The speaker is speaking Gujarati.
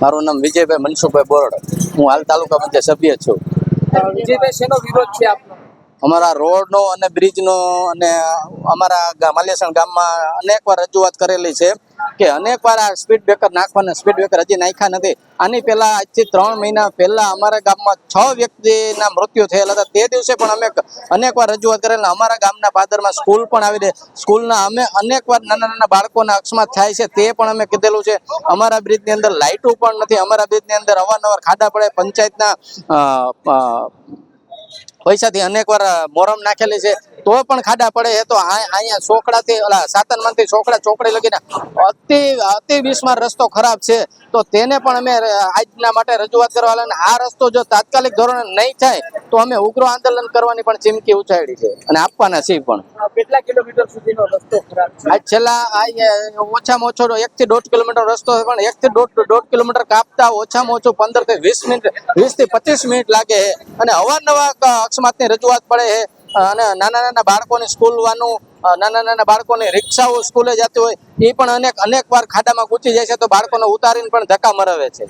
મારું નામ વિજયભાઈ મનસુખભાઈ બોરડ. હું હાલ તાલુકા પંચાયત સભ્ય છું. વિજયભાઈ શેનો વિરોધ છે આપનો? અમારા રોડનો અને બ્રિજનો અને અમારા માલેસણ ગામમાં અનેકવાર રજૂઆત કરેલી છે કે અનેકવાર આ સ્પીડ બ્રેકર નાખવાના, સ્પીડ બ્રેકર હજી નાખ્યા નથી. આની પહેલા આજથી ત્રણ મહિના પહેલા અમારા ગામમાં છ વ્યક્તિના મૃત્યુ થયેલા હતા. તે દિવસે પણ અમે અનેકવાર રજૂઆત કરેલા. અમારા ગામના પાદરમાં સ્કૂલ પણ આવી રહી સ્કૂલના અમે અનેકવાર નાના નાના બાળકોના અકસ્માત થાય છે તે પણ અમે કીધેલું છે. અમારા બ્રિજની અંદર લાઇટો પણ નથી. અમારા બ્રિજની અંદર અવારનવાર ખાડા પડે. પંચાયતના પૈસાથી અનેક વાર મોરમ નાખેલી છે. તો પણ ખાડા પડે એ તો અહીંયા ચોકડાથી ઓલા સાતનમાંથી ચોકડા ચોકડી લગીને અતિ અતિ વિસ્માર રસ્તો ખરાબ છે. તો તેને પણ અમે આજના માટે રજૂઆત કરવા આ રસ્તો જો તાત્કાલિક ધોરણે નહીં થાય તો અમે ઉગ્ર આંદોલન કરવાની પણ ચીમકી ઉછાળી છે અને આપવાના છે પણ. કેટલા કિલોમીટર સુધીનો રસ્તો ખરાબ છે? છેલ્લા આ ઓછામાં ઓછો એક થી દોઢ કિલોમીટર રસ્તો છે પણ એક થી દોઢ દોઢ કિલોમીટર કાપતા ઓછામાં ઓછું પંદરથી વીસ મિનિટ વીસથી પચીસ મિનિટ લાગે છે. અને અવારનવાર અકસ્માતની રજૂઆત પડે છે. અને નાના નાના બાળકોની સ્કૂલવાનું નાના નાના બાળકોની રિક્ષાઓ સ્કૂલે જતી હોય એ પણ અનેક અનેક વાર ખાડામાં કૂચી જાય છે તો બાળકોને ઉતારીને પણ ધક્કા મરાવે છે.